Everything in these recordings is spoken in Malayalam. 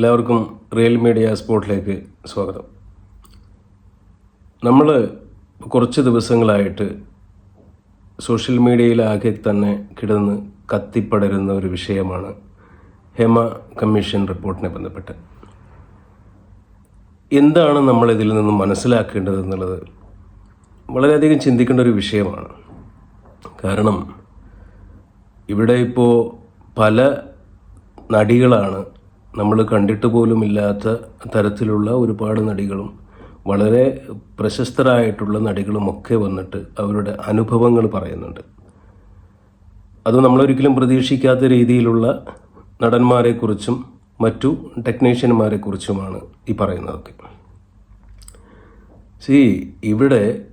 എല്ലാവർക്കും റിയൽ മീഡിയ സ്പോർട്ടിലേക്ക് സ്വാഗതം. നമ്മൾ കുറച്ച് ദിവസങ്ങളായിട്ട് സോഷ്യൽ മീഡിയയിലാകെ തന്നെ കിടന്ന് കത്തിപ്പടരുന്ന ഒരു വിഷയമാണ് ഹെമ കമ്മീഷൻ റിപ്പോർട്ടിനെ ബന്ധപ്പെട്ട്. എന്താണ് നമ്മൾ ഇതിൽ നിന്ന് മനസ്സിലാക്കേണ്ടത് എന്നുള്ളത് വളരെയധികം ചിന്തിക്കേണ്ട ഒരു വിഷയമാണ്. കാരണം ഇവിടെ ഇപ്പോൾ പല നടികളാണ് നമ്മൾ കണ്ടിട്ട് പോലും ഇല്ലാത്ത തരത്തിലുള്ള ഒരുപാട് നടികളും വളരെ പ്രശസ്തരായിട്ടുള്ള നടികളുമൊക്കെ വന്നിട്ട് അവരുടെ അനുഭവങ്ങൾ പറയുന്നുണ്ട്. അത് നമ്മളൊരിക്കലും പ്രതീക്ഷിക്കാത്ത രീതിയിലുള്ള നടന്മാരെക്കുറിച്ചും മറ്റു ടെക്നീഷ്യന്മാരെക്കുറിച്ചുമാണ് ഈ പറയുന്നതൊക്കെ. സി ഇവിടെ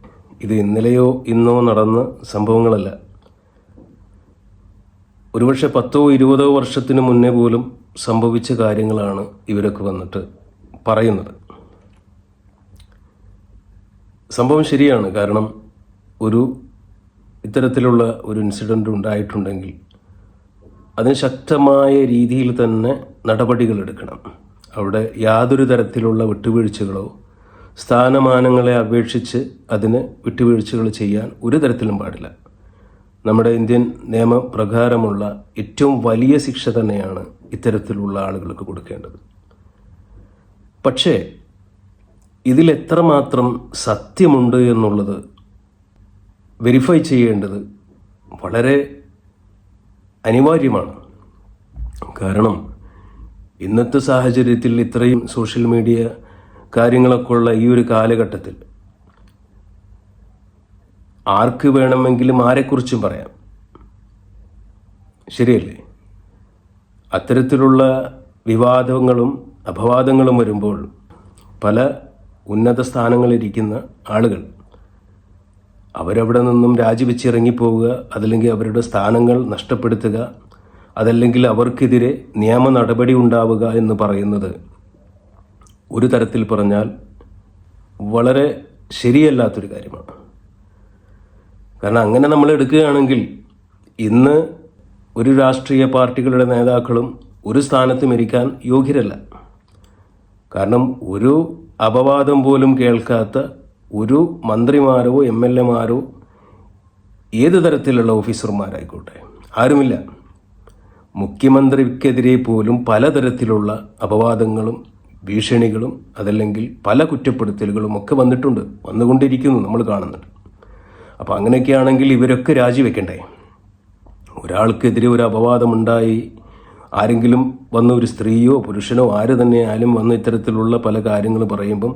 ഇത് ഇന്നലെയോ ഇന്നോ നടന്ന സംഭവങ്ങളല്ല. ഒരുപക്ഷെ പത്തോ ഇരുപതോ വർഷത്തിന് മുന്നേ പോലും സംഭവിച്ച കാര്യങ്ങളാണ് ഇവരൊക്കെ വന്നിട്ട് പറയുന്നത്. സംഭവം ശരിയാണ്. കാരണം ഒരു ഇത്തരത്തിലുള്ള ഒരു ഇൻസിഡന്റ് ഉണ്ടായിട്ടുണ്ടെങ്കിൽ അതിന് ശക്തമായ രീതിയിൽ തന്നെ നടപടികൾ എടുക്കണം. അവിടെ യാതൊരു തരത്തിലുള്ള വിട്ടുവീഴ്ചകളോ സ്ഥാനമാനങ്ങളെ അപേക്ഷിച്ച് അതിന് വിട്ടുവീഴ്ചകൾ ചെയ്യാൻ ഒരു തരത്തിലും പാടില്ല. നമ്മുടെ ഇന്ത്യൻ നിയമപ്രകാരമുള്ള ഏറ്റവും വലിയ ശിക്ഷ തന്നെയാണ് ഇത്തരത്തിലുള്ള ആളുകൾക്ക് കൊടുക്കേണ്ടത്. പക്ഷേ ഇതിലെത്രമാത്രം സത്യമുണ്ട് എന്നുള്ളത് വെരിഫൈ ചെയ്യേണ്ടത് വളരെ അനിവാര്യമാണ്. കാരണം ഇന്നത്തെ സാഹചര്യത്തിൽ ഇത്രയും സോഷ്യൽ മീഡിയ കാര്യങ്ങളൊക്കെ ഉള്ള ഈ ഒരു കാലഘട്ടത്തിൽ ആർക്ക് വേണമെങ്കിലും ആരെക്കുറിച്ചും പറയാം. ശരിയല്ലേ? അത്തരത്തിലുള്ള വിവാദങ്ങളും അപവാദങ്ങളും വരുമ്പോൾ പല ഉന്നത സ്ഥാനങ്ങളിരിക്കുന്ന ആളുകൾ അവരവിടെ നിന്നും രാജിവെച്ചിറങ്ങിപ്പോവുക അതല്ലെങ്കിൽ അവരുടെ സ്ഥാനങ്ങൾ നഷ്ടപ്പെടുത്തുക അതല്ലെങ്കിൽ അവർക്കെതിരെ നിയമ നടപടി ഉണ്ടാവുക എന്ന് പറയുന്നത് ഒരു തരത്തിൽ പറഞ്ഞാൽ വളരെ ശരിയല്ലാത്തൊരു കാര്യമാണ്. കാരണം അങ്ങനെ നമ്മൾ എടുക്കുകയാണെങ്കിൽ ഇന്ന് ഒരു രാഷ്ട്രീയ പാർട്ടികളുടെ നേതാക്കളും ഒരു സ്ഥാനത്തും ഇരിക്കാൻ യോഗ്യരല്ല. കാരണം ഒരു അപവാദം പോലും കേൾക്കാത്ത ഒരു മന്ത്രിമാരോ എം എൽ എമാരോ ഏത് തരത്തിലുള്ള ഓഫീസർമാരായിക്കോട്ടെ? ആരുമില്ല. മുഖ്യമന്ത്രിക്കെതിരെ പോലും പലതരത്തിലുള്ള അപവാദങ്ങളും ഭീഷണികളും അതല്ലെങ്കിൽ പല കുറ്റപ്പെടുത്തലുകളും ഒക്കെ വന്നിട്ടുണ്ട്. വന്നുകൊണ്ടിരിക്കുന്നു. നമ്മൾ കാണുന്നുണ്ട്. അപ്പോൾ അങ്ങനെയൊക്കെയാണെങ്കിൽ ഇവരൊക്കെ രാജിവെക്കണ്ടേ? ഒരാൾക്കെതിരെ ഒരു അപവാദമുണ്ടായി ആരെങ്കിലും വന്ന ഒരു സ്ത്രീയോ പുരുഷനോ ആര് തന്നെ ആയാലും വന്ന് ഇത്തരത്തിലുള്ള പല കാര്യങ്ങൾ പറയുമ്പം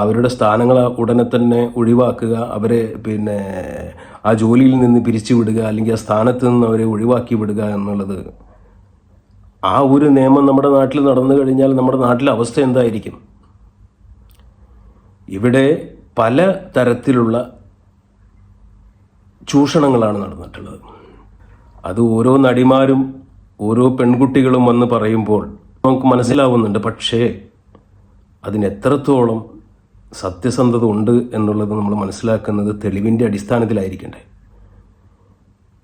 അവരുടെ സ്ഥാനങ്ങൾ ഉടനെ തന്നെ ഒഴിവാക്കുക അവരെ പിന്നെ ആ ജോലിയിൽ നിന്ന് പിരിച്ചുവിടുക അല്ലെങ്കിൽ ആ സ്ഥാനത്ത് നിന്ന് അവരെ ഒഴിവാക്കി വിടുക എന്നുള്ളത്. ആ ഒരു നിയമം നമ്മുടെ നാട്ടിൽ നടന്നു കഴിഞ്ഞാൽ നമ്മുടെ നാട്ടിലെ അവസ്ഥ എന്തായിരിക്കും? ഇവിടെ പല തരത്തിലുള്ള ചൂഷണങ്ങളാണ് നടന്നിട്ടുള്ളത്. അത് ഓരോ നടിമാരും ഓരോ പെൺകുട്ടികളും വന്ന് പറയുമ്പോൾ നമുക്ക് മനസ്സിലാവുന്നുണ്ട്. പക്ഷേ അതിനെത്രത്തോളം സത്യസന്ധത ഉണ്ട് എന്നുള്ളത് നമ്മൾ മനസ്സിലാക്കുന്നത് തെളിവിന്റെ അടിസ്ഥാനത്തിലായിരിക്കണ്ടേ?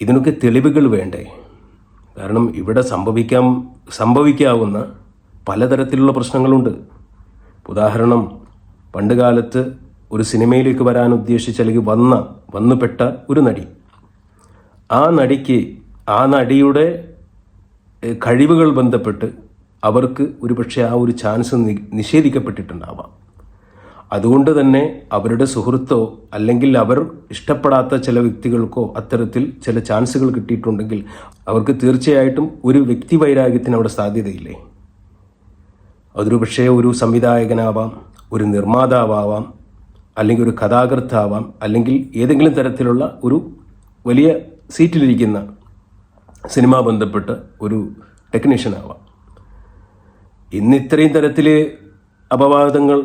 ഇതിനൊക്കെ തെളിവുകൾ വേണ്ടേ? കാരണം ഇവിടെ സംഭവിക്കാൻ സംഭവിക്കാവുന്ന പലതരത്തിലുള്ള പ്രശ്നങ്ങളുണ്ട്. ഉദാഹരണം പണ്ട് കാലത്ത് ഒരു സിനിമയിലേക്ക് വരാൻ ഉദ്ദേശിച്ച് അല്ലെങ്കിൽ വന്ന വന്നുപെട്ട ഒരു നടി. ആ നടിക്ക് ആ നടിയുടെ കഴിവുകൾ ബന്ധപ്പെട്ട് അവർക്ക് ഒരുപക്ഷെ ആ ഒരു ചാൻസ് നിഷേധിക്കപ്പെട്ടിട്ടുണ്ടാവാം. അതുകൊണ്ട് തന്നെ അവരുടെ സുഹൃത്തോ അല്ലെങ്കിൽ അവർ ഇഷ്ടപ്പെടാത്ത ചില വ്യക്തികൾക്കോ അത്തരത്തിൽ ചില ചാൻസുകൾ കിട്ടിയിട്ടുണ്ടെങ്കിൽ അവർക്ക് തീർച്ചയായിട്ടും ഒരു വ്യക്തി വൈരാഗ്യത്തിന് അവിടെ സാധ്യതയില്ലേ? അതൊരു പക്ഷേ ഒരു സംവിധായകനാവാം ഒരു നിർമ്മാതാവാം അല്ലെങ്കിൽ ഒരു കഥാകൃത്താവാം അല്ലെങ്കിൽ ഏതെങ്കിലും തരത്തിലുള്ള ഒരു വലിയ സീറ്റിലിരിക്കുന്ന സിനിമ ബന്ധപ്പെട്ട ഒരു ടെക്നീഷ്യനാവാം ഇന്ന് ഇത്രയും തരത്തിൽ അപവാദങ്ങൾ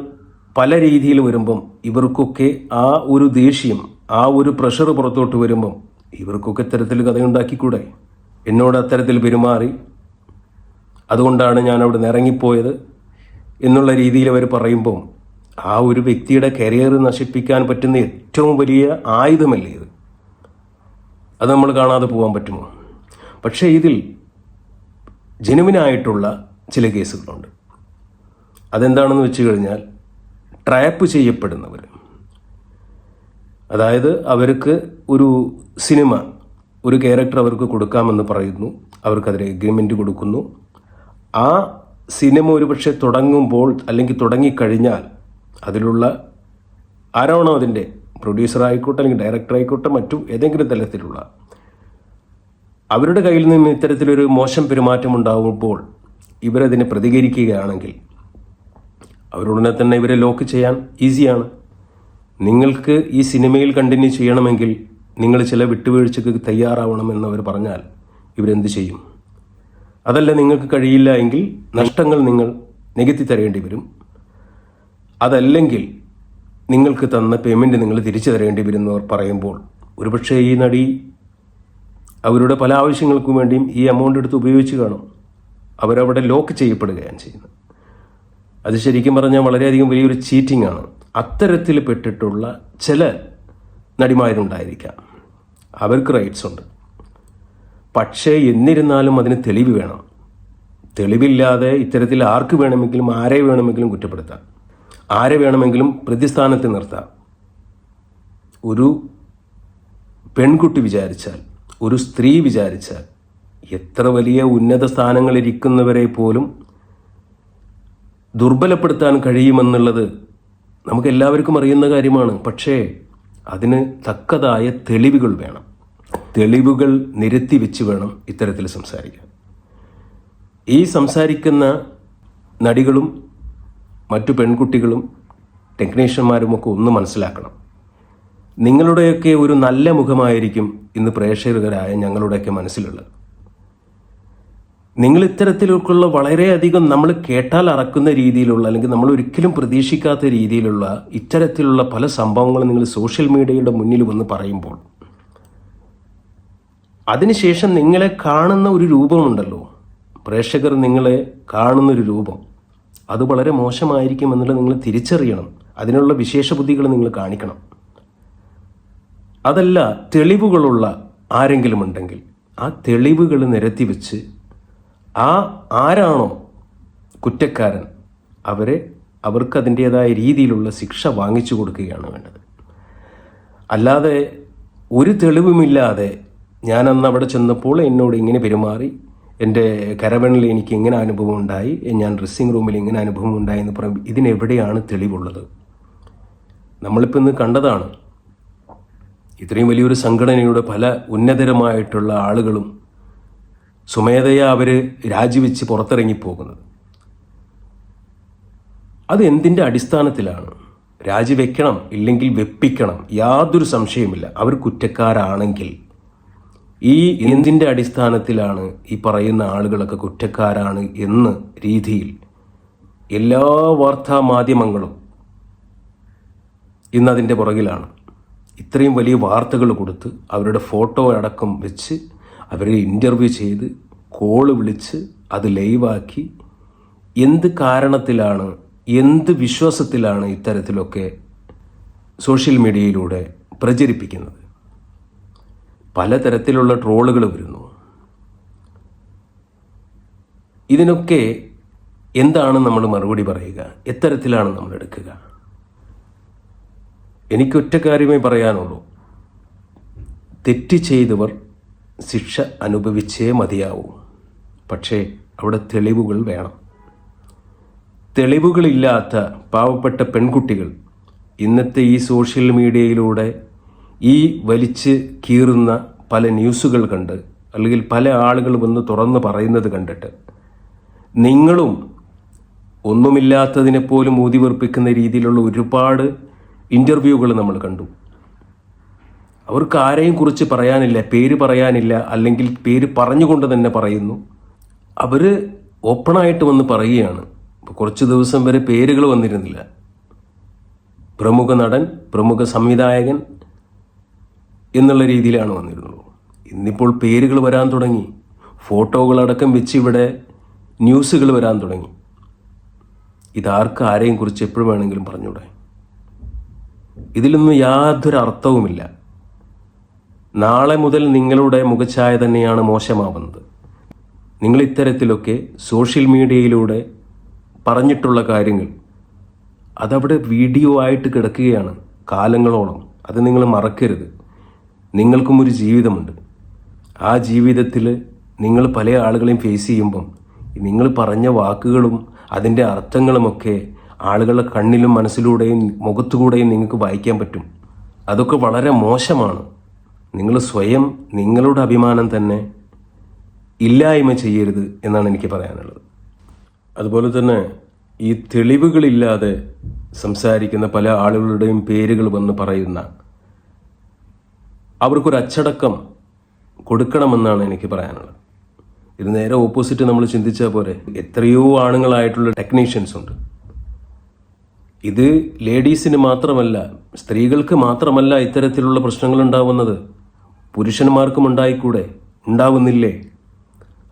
പല രീതിയിൽ വരുമ്പം ഇവർക്കൊക്കെ ആ ഒരു ദേഷ്യം ആ ഒരു പ്രഷർ പുറത്തോട്ട് വരുമ്പം ഇവർക്കൊക്കെ ഇത്തരത്തിൽ കഥയുണ്ടാക്കിക്കൂടെ? എന്നോട് അത്തരത്തിൽ പെരുമാറി. അതുകൊണ്ടാണ് ഞാൻ അവിടെ നിന്ന് ഇറങ്ങിപ്പോയത് എന്നുള്ള രീതിയിൽ അവർ പറയുമ്പം ആ ഒരു വ്യക്തിയുടെ കരിയർ നശിപ്പിക്കാൻ പറ്റുന്ന ഏറ്റവും വലിയ ആയുധമല്ലേ ഇത്? അത് നമ്മൾ കാണാതെ പോകാൻ പറ്റുമോ? പക്ഷേ ഇതിൽ ജനുവിനായിട്ടുള്ള ചില കേസുകളുണ്ട്. അതെന്താണെന്ന് വെച്ച് കഴിഞ്ഞാൽ ട്രാപ്പ് ചെയ്യപ്പെടുന്നവർ. അതായത് അവർക്ക് ഒരു സിനിമ ഒരു ക്യാരക്ടർ അവർക്ക് കൊടുക്കാമെന്ന് പറയുന്നു അവർക്കതിൽ എഗ്രിമെന്റ് കൊടുക്കുന്നു. ആ സിനിമ ഒരുപക്ഷെ തുടങ്ങുമ്പോൾ അല്ലെങ്കിൽ തുടങ്ങിക്കഴിഞ്ഞാൽ അതിലുള്ള ആരാണോ അതിന്റെ പ്രൊഡ്യൂസർ ആയിക്കോട്ടെ അല്ലെങ്കിൽ ഡയറക്ടർ ആയിക്കോട്ടെ മറ്റു ഏതെങ്കിലും തലത്തിലുള്ള അവരുടെ കയ്യിൽ നിന്ന് ഇത്തരത്തിലൊരു മോശം പെരുമാറ്റം ഉണ്ടാകുമ്പോൾ ഇവരതിനെ പ്രതികരിക്കുകയാണെങ്കിൽ അവരുടനെ തന്നെ ഇവരെ ലോക്ക് ചെയ്യാൻ ഈസിയാണ്. നിങ്ങൾക്ക് ഈ സിനിമയിൽ കണ്ടിന്യൂ ചെയ്യണമെങ്കിൽ നിങ്ങൾ ചില വിട്ടുവീഴ്ചക്ക് തയ്യാറാവണമെന്ന് അവർ പറഞ്ഞാൽ ഇവരെന്ത് ചെയ്യും? അതല്ല നിങ്ങൾക്ക് കഴിയില്ല എങ്കിൽ നഷ്ടങ്ങൾ നിങ്ങൾ നികത്തി തരേണ്ടി വരും. അതല്ലെങ്കിൽ നിങ്ങൾക്ക് തന്ന പേയ്മെന്റ് നിങ്ങൾ തിരിച്ചു തരേണ്ടി വരും എന്നവർ പറയുമ്പോൾ ഒരുപക്ഷേ ഈ നടി അവരുടെ പല ആവശ്യങ്ങൾക്കും വേണ്ടിയും ഈ എമൗണ്ട് എടുത്ത് ഉപയോഗിച്ച് കാണും. അവരവിടെ ലോക്ക് ചെയ്യപ്പെടുകയാണ് ചെയ്യുന്നത്. അത് ശരിക്കും പറഞ്ഞാൽ വളരെയധികം വലിയൊരു ചീറ്റിംഗ് ആണ്. അത്തരത്തിൽ പെട്ടിട്ടുള്ള ചില നടിമാരുണ്ടായിരിക്കാം. അവർക്ക് റൈറ്റ്സ് ഉണ്ട്. പക്ഷേ എന്നിരുന്നാലും അതിന് തെളിവ് വേണം. തെളിവില്ലാതെ ഇത്തരത്തിൽ ആർക്ക് വേണമെങ്കിലും ആരെ വേണമെങ്കിലും കുറ്റപ്പെടുത്താം. ആരെ വേണമെങ്കിലും പ്രതിസ്ഥാനത്ത് നിർത്താം. ഒരു പെൺകുട്ടി വിചാരിച്ചാൽ ഒരു സ്ത്രീ വിചാരിച്ചാൽ എത്ര വലിയ ഉന്നത സ്ഥാനങ്ങളിരിക്കുന്നവരെ പോലും ദുർബലപ്പെടുത്താൻ കഴിയുമെന്നുള്ളത് നമുക്ക് എല്ലാവർക്കും അറിയുന്ന കാര്യമാണ്. പക്ഷേ അതിന് തക്കതായ തെളിവുകൾ വേണം. തെളിവുകൾ നിരത്തി വെച്ച് വേണം ഇത്തരത്തിൽ സംസാരിക്കാൻ. ഈ സംസാരിക്കുന്ന നടികളും മറ്റു പെൺകുട്ടികളും ടെക്നീഷ്യന്മാരും ഒക്കെ ഒന്ന് മനസ്സിലാക്കണം. നിങ്ങളുടെയൊക്കെ ഒരു നല്ല മുഖമായിരിക്കും ഇന്ന് പ്രേക്ഷകരായ ഞങ്ങളുടെയൊക്കെ മനസ്സിലുള്ളത്. നിങ്ങൾ ഇത്തരത്തിലേക്കുള്ള വളരെയധികം നമ്മൾ കേട്ടാൽ അറക്കുന്ന രീതിയിലുള്ള അല്ലെങ്കിൽ നമ്മൾ ഒരിക്കലും പ്രതീക്ഷിക്കാത്ത രീതിയിലുള്ള ഇത്തരത്തിലുള്ള പല സംഭവങ്ങളും നിങ്ങൾ സോഷ്യൽ മീഡിയയുടെ മുന്നിൽ വന്ന് പറയുമ്പോൾ അതിനുശേഷം നിങ്ങളെ കാണുന്ന ഒരു രൂപമുണ്ടല്ലോ. പ്രേക്ഷകർ നിങ്ങളെ കാണുന്ന ഒരു രൂപം. അത് വളരെ മോശമായിരിക്കും എന്നുള്ളത് നിങ്ങൾ തിരിച്ചറിയണം. അതിനുള്ള വിശേഷ ബുദ്ധികൾ നിങ്ങൾ കാണിക്കണം. അതല്ല തെളിവുകളുള്ള ആരെങ്കിലും ഉണ്ടെങ്കിൽ ആ തെളിവുകൾ നിരത്തി വെച്ച് ആ ആരാണോ കുറ്റക്കാരൻ അവരെ അവർക്ക് അതിന്റേതായ രീതിയിലുള്ള ശിക്ഷ വാങ്ങിച്ചു കൊടുക്കുകയാണ് വേണ്ടത്. അല്ലാതെ ഒരു തെളിവുമില്ലാതെ ഞാൻ അവിടെ ചെന്നപ്പോൾ എന്നോട് ഇങ്ങനെ പെരുമാറി എന്റെ കരവണിൽ എനിക്ക് ഇങ്ങനെ അനുഭവം ഉണ്ടായി ഞാൻ ഡ്രസ്സിങ് റൂമിൽ ഇങ്ങനെ അനുഭവം ഉണ്ടായി എന്ന് പറയുമ്പോൾ ഇതിനെവിടെയാണ് തെളിവുള്ളത്? നമ്മളിപ്പോൾ ഇന്ന് കണ്ടതാണ് ഇത്രയും വലിയൊരു സംഘടനയുടെ പല ഉന്നതരമായിട്ടുള്ള ആളുകളും സ്വമേധയാ അവർ രാജിവെച്ച് പുറത്തിറങ്ങിപ്പോകുന്നത്. അത് എന്തിന്റെ അടിസ്ഥാനത്തിലാണ്? രാജിവെക്കണം ഇല്ലെങ്കിൽ വെപ്പിക്കണം യാതൊരു സംശയമില്ല അവർ കുറ്റക്കാരാണെങ്കിൽ ഈ എന്തിന്റെ അടിസ്ഥാനത്തിലാണ് ഈ പറയുന്ന ആളുകളൊക്കെ കുറ്റക്കാരാണ് എന്ന് രീതിയിൽ എല്ലാ വാർത്താ മാധ്യമങ്ങളും ഇന്നതിന്റെ പുറകിലാണ്. ഇത്രയും വലിയ വാർത്തകൾ കൊടുത്ത് അവരുടെ ഫോട്ടോ അടക്കം വെച്ച് അവരെ ഇന്റർവ്യൂ ചെയ്ത് കോൾ വിളിച്ച് അത് ലൈവാക്കി എന്ത് കാരണത്തിലാണ് എന്ത് വിശ്വാസത്തിലാണ് ഇത്തരത്തിലൊക്കെ സോഷ്യൽ മീഡിയയിലൂടെ പ്രചരിപ്പിക്കുന്നത്? പലതരത്തിലുള്ള ട്രോളുകൾ വരുന്നു. ഇതിനൊക്കെ എന്താണ് നമ്മൾ മറുപടി പറയുക? എത്തരത്തിലാണ് നമ്മൾ എടുക്കുക? എനിക്ക് ഒറ്റ കാര്യമേ പറയാനുള്ളൂ. തെറ്റ് ചെയ്തവർ ശിക്ഷ അനുഭവിച്ചേ മതിയാവൂ. പക്ഷേ അവിടെ തെളിവുകൾ വേണം. തെളിവുകളില്ലാത്ത പാവപ്പെട്ട പെൺകുട്ടികൾ ഇന്നത്തെ ഈ സോഷ്യൽ മീഡിയയിലൂടെ ഈ വലിച്ച് കീറുന്ന പല ന്യൂസുകൾ കണ്ട് അല്ലെങ്കിൽ പല ആളുകൾ വന്ന് തുറന്ന് പറയുന്നത് കണ്ടിട്ട് നിങ്ങളും ഒന്നുമില്ലാത്തതിനെപ്പോലും ഊതിവർപ്പിക്കുന്ന രീതിയിലുള്ള ഒരുപാട് ഇന്റർവ്യൂകൾ നമ്മൾ കണ്ടു. അവർക്ക് ആരെയും കുറിച്ച് പറയാനില്ല പേര് പറയാനില്ല അല്ലെങ്കിൽ പേര് പറഞ്ഞുകൊണ്ട് തന്നെ പറയുന്നു. അവർ ഓപ്പണായിട്ട് വന്ന് പറയുകയാണ്. കുറച്ച് ദിവസം വരെ പേരുകൾ വന്നിരുന്നില്ല. പ്രമുഖ നടൻ പ്രമുഖ സംവിധായകൻ എന്നുള്ള രീതിയിലാണ് വന്നിരുന്നത്. ഇന്നിപ്പോൾ പേരുകൾ വരാൻ തുടങ്ങി. ഫോട്ടോകളടക്കം വെച്ച് ഇവിടെ ന്യൂസുകൾ വരാൻ തുടങ്ങി. ഇതാർക്ക് ആരെയും കുറിച്ച് എപ്പോഴും വേണമെങ്കിലും പറഞ്ഞൂടെ ഇതിലൊന്നും യാതൊരു അർത്ഥവുമില്ല. നാളെ മുതൽ നിങ്ങളുടെ മുഖഛായ തന്നെയാണ് മോശമാവുന്നത്. നിങ്ങൾ ഇത്തരത്തിലൊക്കെ സോഷ്യൽ മീഡിയയിലൂടെ പറഞ്ഞിട്ടുള്ള കാര്യങ്ങൾ അതവിടെ വീഡിയോ ആയിട്ട് കിടക്കുകയാണ് കാലങ്ങളോളം. അത് നിങ്ങൾ മറക്കരുത്. നിങ്ങൾക്കും ഒരു ജീവിതമുണ്ട്. ആ ജീവിതത്തിൽ നിങ്ങൾ പല ആളുകളെയും ഫേസ് ചെയ്യുമ്പം നിങ്ങൾ പറഞ്ഞ വാക്കുകളും അതിന്റെ അർത്ഥങ്ങളുമൊക്കെ ആളുകളുടെ കണ്ണിലും മനസ്സിലൂടെയും മുഖത്തുകൂടെയും നിങ്ങൾക്ക് വായിക്കാൻ പറ്റും. അതൊക്കെ വളരെ മോശമാണ്. നിങ്ങൾ സ്വയം നിങ്ങളുടെ അഭിമാനം തന്നെ ഇല്ലായ്മ ചെയ്യരുത് എന്നാണ് എനിക്ക് പറയാനുള്ളത്. അതുപോലെ തന്നെ ഈ തെളിവുകളില്ലാതെ സംസാരിക്കുന്ന പല ആളുകളുടെയും പേരുകൾ വന്ന് പറയുന്ന അവർക്കൊരു അച്ചടക്കം കൊടുക്കണമെന്നാണ് എനിക്ക് പറയാനുള്ളത്. ഇത് നേരെ ഓപ്പോസിറ്റ് നമ്മൾ ചിന്തിച്ചാൽ പോരെ. എത്രയോ ആണുങ്ങളായിട്ടുള്ള ടെക്നീഷ്യൻസ് ഉണ്ട്. ഇത് ലേഡീസിന് മാത്രമല്ല സ്ത്രീകൾക്ക് മാത്രമല്ല ഇത്തരത്തിലുള്ള പ്രശ്നങ്ങൾ ഉണ്ടാവുന്നത് പുരുഷന്മാർക്കും ഉണ്ടായിക്കൂടെ? ഉണ്ടാവുന്നില്ലേ?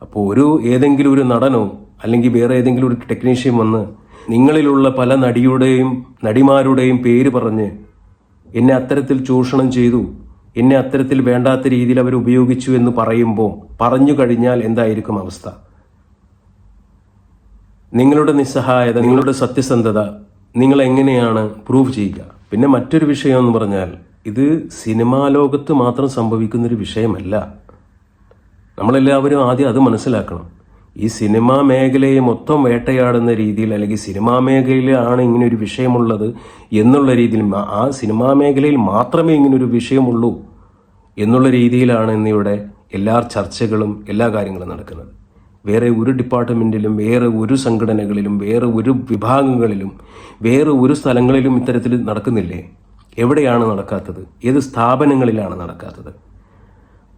അപ്പോൾ ഒരു ഏതെങ്കിലും ഒരു നടനോ അല്ലെങ്കിൽ വേറെ ഏതെങ്കിലും ഒരു ടെക്നീഷ്യൻ വന്ന് നിങ്ങളിലുള്ള പല നടിയുടെയും നടിമാരുടെയും പേര് പറഞ്ഞ് എന്നെ അത്തരത്തിൽ ചൂഷണം ചെയ്തു എന്നെ അത്തരത്തിൽ വേണ്ടാത്ത രീതിയിൽ അവർ ഉപയോഗിച്ചു എന്ന് പറയുമ്പോൾ പറഞ്ഞു കഴിഞ്ഞാൽ എന്തായിരിക്കും അവസ്ഥ? നിങ്ങളുടെ നിസ്സഹായത നിങ്ങളുടെ സത്യസന്ധത നിങ്ങൾ എങ്ങനെയാണ് പ്രൂവ് ചെയ്യുക? പിന്നെ മറ്റൊരു വിഷയം എന്ന് പറഞ്ഞാൽ ഇത് സിനിമാ ലോകത്ത് മാത്രം സംഭവിക്കുന്നൊരു വിഷയമല്ല. നമ്മളെല്ലാവരും ആദ്യം അത് മനസ്സിലാക്കണം. ഈ സിനിമാ മേഖലയെ മൊത്തം വേട്ടയാടുന്ന രീതിയിൽ അല്ലെങ്കിൽ സിനിമാ മേഖലയിലാണ് ഒരു വിഷയമുള്ളത് എന്നുള്ള രീതിയിൽ ആ സിനിമാ മേഖലയിൽ മാത്രമേ ഇങ്ങനെ ഒരു വിഷയമുള്ളൂ എന്നുള്ള രീതിയിലാണ് ഇന്നിവിടെ എല്ലാ ചർച്ചകളും എല്ലാ കാര്യങ്ങളും നടക്കുന്നത്. വേറെ ഒരു ഡിപ്പാർട്ട്മെന്റിലും വേറെ ഒരു സംഘടനകളിലും വേറെ ഒരു വിഭാഗങ്ങളിലും വേറെ ഒരു സ്ഥലങ്ങളിലും ഇത്തരത്തിൽ നടക്കുന്നില്ലേ? എവിടെയാണ് നടക്കാത്തത്? ഏത് സ്ഥാപനങ്ങളിലാണ് നടക്കാത്തത്?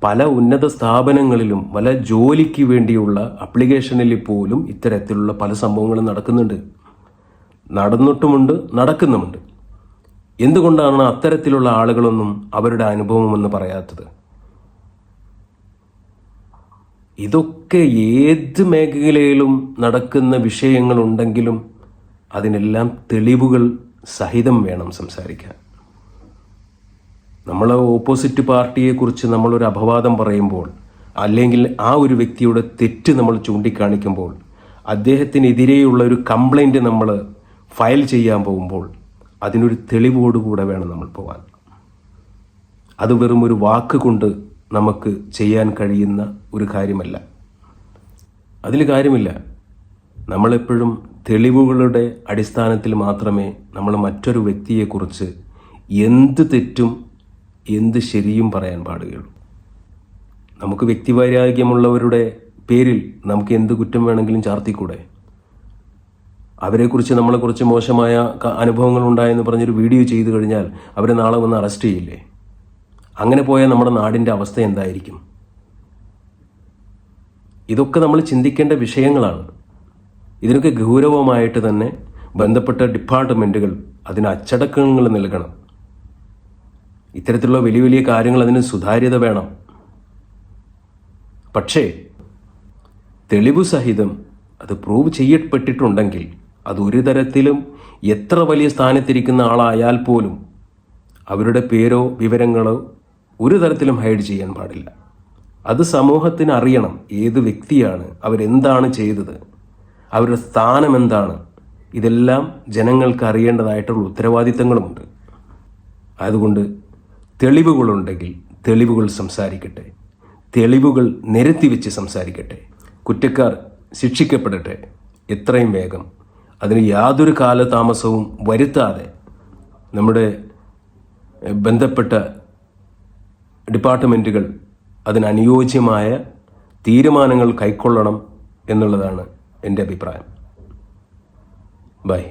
പല ഉന്നത സ്ഥാപനങ്ങളിലും പല ജോലിക്ക് വേണ്ടിയുള്ള അപ്ലിക്കേഷനിൽ പോലും ഇത്തരത്തിലുള്ള പല സംഭവങ്ങളും നടക്കുന്നുണ്ട്. നടന്നിട്ടുമുണ്ട് നടക്കുന്നുമുണ്ട്. എന്തുകൊണ്ടാണ് അത്തരത്തിലുള്ള ആളുകളൊന്നും അവരുടെ അനുഭവമെന്ന് പറയാത്തത്? ഇതൊക്കെ ഏത് മേഖലയിലും നടക്കുന്ന വിഷയങ്ങളുണ്ടെങ്കിലും അതിനെല്ലാം തെളിവുകൾ സഹിതം വേണം സംസാരിക്കാൻ. നമ്മൾ ഓപ്പോസിറ്റ് പാർട്ടിയെക്കുറിച്ച് നമ്മളൊരു അപവാദം പറയുമ്പോൾ അല്ലെങ്കിൽ ആ ഒരു വ്യക്തിയുടെ തെറ്റ് നമ്മൾ ചൂണ്ടിക്കാണിക്കുമ്പോൾ അദ്ദേഹത്തിനെതിരെയുള്ള ഒരു കംപ്ലൈന്റ് നമ്മൾ ഫയൽ ചെയ്യാൻ പോകുമ്പോൾ അതിനൊരു തെളിവോടുകൂടെ വേണം നമ്മൾ പോകാൻ. അത് വെറും ഒരു വാക്ക് കൊണ്ട് നമുക്ക് ചെയ്യാൻ കഴിയുന്ന ഒരു കാര്യമല്ല. അതിൽ കാര്യമില്ല. നമ്മളെപ്പോഴും തെളിവുകളുടെ അടിസ്ഥാനത്തിൽ മാത്രമേ നമ്മൾ മറ്റൊരു വ്യക്തിയെക്കുറിച്ച് എന്ത് തെറ്റും എന്ത് ശരിയും പറയാൻ പാടുകയുള്ളൂ. നമുക്ക് വ്യക്തിവൈരാഗ്യമുള്ളവരുടെ പേരിൽ നമുക്ക് എന്ത് കുറ്റം വേണമെങ്കിലും ചാർത്തിക്കൂടെ? അവരെക്കുറിച്ച് നമ്മളെക്കുറിച്ച് മോശമായ അനുഭവങ്ങൾ ഉണ്ടായെന്ന് പറഞ്ഞൊരു വീഡിയോ ചെയ്തു കഴിഞ്ഞാൽ അവരെ നാളെ വന്ന് അറസ്റ്റ് ചെയ്യില്ലേ? അങ്ങനെ പോയാൽ നമ്മുടെ നാടിന്റെ അവസ്ഥ എന്തായിരിക്കും? ഇതൊക്കെ നമ്മൾ ചിന്തിക്കേണ്ട വിഷയങ്ങളാണ്. ഇതിനൊക്കെ ഗൗരവമായിട്ട് തന്നെ ബന്ധപ്പെട്ട ഡിപ്പാർട്ട്മെന്റുകൾ അതിന് അച്ചടക്കങ്ങൾ നൽകണം. ഇത്തരത്തിലുള്ള വലിയ വലിയ കാര്യങ്ങൾ അതിന് സുതാര്യത വേണം. പക്ഷേ തെളിവ് സഹിതം അത് പ്രൂവ് ചെയ്യപ്പെട്ടിട്ടുണ്ടെങ്കിൽ അത് ഒരു തരത്തിലും എത്ര വലിയ സ്ഥാനത്തിരിക്കുന്ന ആളായാൽ പോലും അവരുടെ പേരോ വിവരങ്ങളോ ഒരു തരത്തിലും ഹൈഡ് ചെയ്യാൻ പാടില്ല. അത് സമൂഹത്തിന് അറിയണം ഏത് വ്യക്തിയാണ് അവരെന്താണ് ചെയ്തത് അവരുടെ സ്ഥാനം എന്താണ്. ഇതെല്ലാം ജനങ്ങൾക്ക് അറിയേണ്ടതായിട്ടുള്ള ഉത്തരവാദിത്തങ്ങളുമുണ്ട്. അതുകൊണ്ട് തെളിവുകളുണ്ടെങ്കിൽ തെളിവുകൾ സംസാരിക്കട്ടെ. തെളിവുകൾ നിരത്തി വെച്ച് സംസാരിക്കട്ടെ. കുറ്റക്കാർ ശിക്ഷിക്കപ്പെടട്ടെ. എത്രയും വേഗം. അതിന് യാതൊരു കാലതാമസവും വരുത്താതെ നമ്മുടെ ബന്ധപ്പെട്ട ഡിപ്പാർട്ട്മെന്റുകൾ അതിനനുയോജ്യമായ തീരുമാനങ്ങൾ കൈക്കൊള്ളണം എന്നുള്ളതാണ് എന്റെ അഭിപ്രായം. ബൈ.